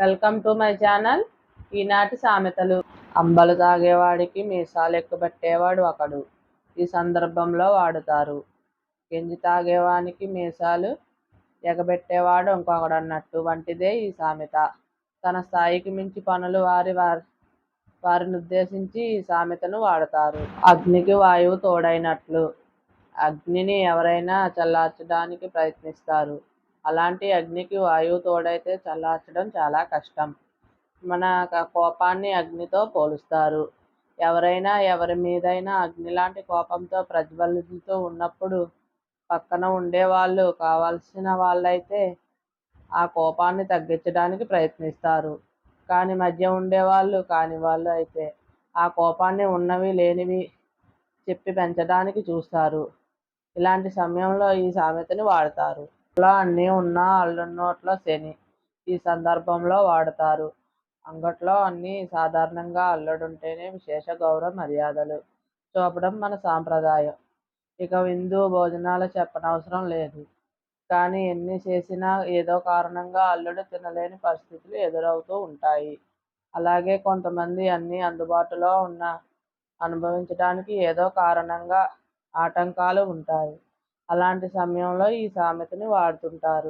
Welcome to my channel. ఈనాటి సామెతలు. అంబలు తాగేవాడికి మీసాలు ఎక్కుబెట్టేవాడు ఒకడు ఈ సందర్భంలో వాడుతారు. గంజి తాగేవానికి మీసాలు ఎగబెట్టేవాడు ఇంకొకడు అన్నట్టు వంటిదే ఈ సామెత. తన స్థాయికి మించి పనులు వారి వారి వారిని ఉద్దేశించి ఈ సామెతను వాడతారు. అగ్నికి వాయువు తోడైనట్లు. అగ్నిని ఎవరైనా చల్లార్చడానికి ప్రయత్నిస్తారు. అలాంటి అగ్నికి వాయువు తోడైతే చల్లార్చడం చాలా కష్టం. మన కోపాన్ని అగ్నితో పోలుస్తారు. ఎవరైనా ఎవరి మీదైనా అగ్ని లాంటి కోపంతో ప్రజ్వలిస్తూ ఉన్నప్పుడు పక్కన ఉండేవాళ్ళు కావాల్సిన వాళ్ళైతే ఆ కోపాన్ని తగ్గించడానికి ప్రయత్నిస్తారు. కానీ మధ్య ఉండేవాళ్ళు కాని వాళ్ళు అయితే ఆ కోపాన్ని ఉన్నవి లేనివి చెప్పి పెంచడానికి చూస్తారు. ఇలాంటి సమయంలో ఈ సామెతని వాడతారు. అన్నీ ఉన్నా అల్లున్నోట్ల శని ఈ సందర్భంలో వాడతారు. అంగట్లో అన్నీ సాధారణంగా అల్లుడుంటేనే విశేష గౌరవ మర్యాదలు చూపడం మన సాంప్రదాయం. ఇక విందు భోజనాలు చెప్పనవసరం లేదు. కానీ ఎన్ని చేసినా ఏదో కారణంగా అల్లుడు తినలేని పరిస్థితులు ఎదురవుతూ ఉంటాయి. అలాగే కొంతమంది అన్నీ అందుబాటులో ఉన్న అనుభవించడానికి ఏదో కారణంగా ఆటంకాలు ఉంటాయి. అలాంటి సమయంలో ఈ సామెతని వాడుతుంటారు.